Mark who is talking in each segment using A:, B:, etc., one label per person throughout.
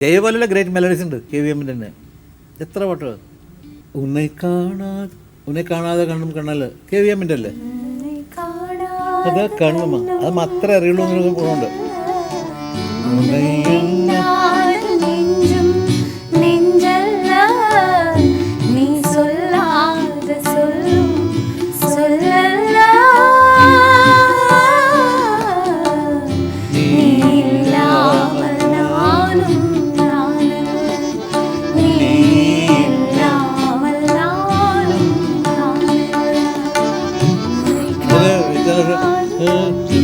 A: ജയപോലുള്ള great melodies ഉണ്ട് K V എമ്മിന്റെ തന്നെ. എത്ര പാട്ടുകൾ ഉന്നെ കാണാതെ ഉന്നെ കാണാതെ കണ്ണും കണ്ണൽ കെ വി എമ്മിന്റെ അല്ലേ? അത് കണ്ണുമ്മ അത് മാത്രമേ അറിയുള്ളൂ എന്നൊരു ഗുണമുണ്ട്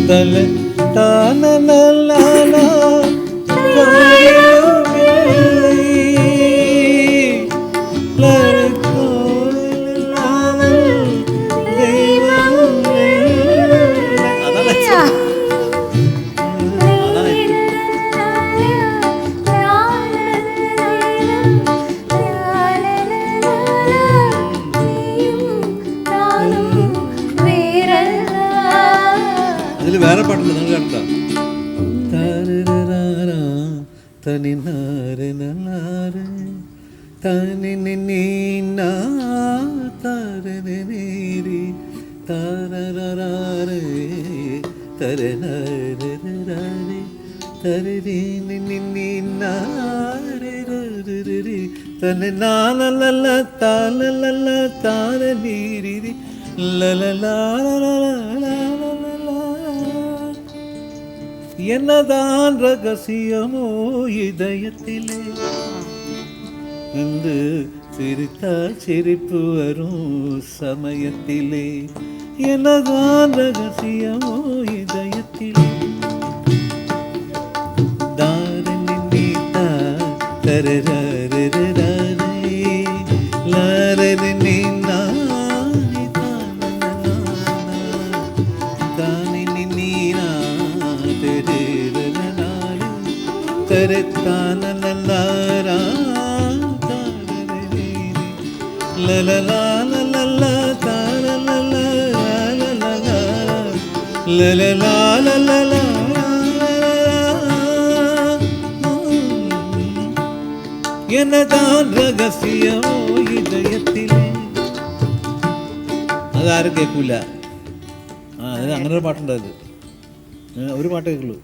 A: தல தான நல்லா അതിൽ വേറെ പാട്ടില്ല നിങ്ങൾ കേട്ടോ തനി തനി താരരാരെ താരനീരി என்னதான் ரகசியமோ இதயத்திலே. என்று சிரித்தா சிரிப்பு வரும் சமயத்திலே. என்னதான் ரகசியமோ இதயத்திலே. தாரணி நீதா தரரரரரரே. லாரரி തരത്താനല്ലാരാ ലലലാലല്ല ലലലാലല്ല എന്നതാൻ രഹസ്യമോ ഹൃദയത്തിലെ അതാരും കേൾക്കൂല ആ അങ്ങനെ ഒരു പാട്ടുണ്ടായത് ഒരു പാട്ടേ കേൾക്കുള്ളൂ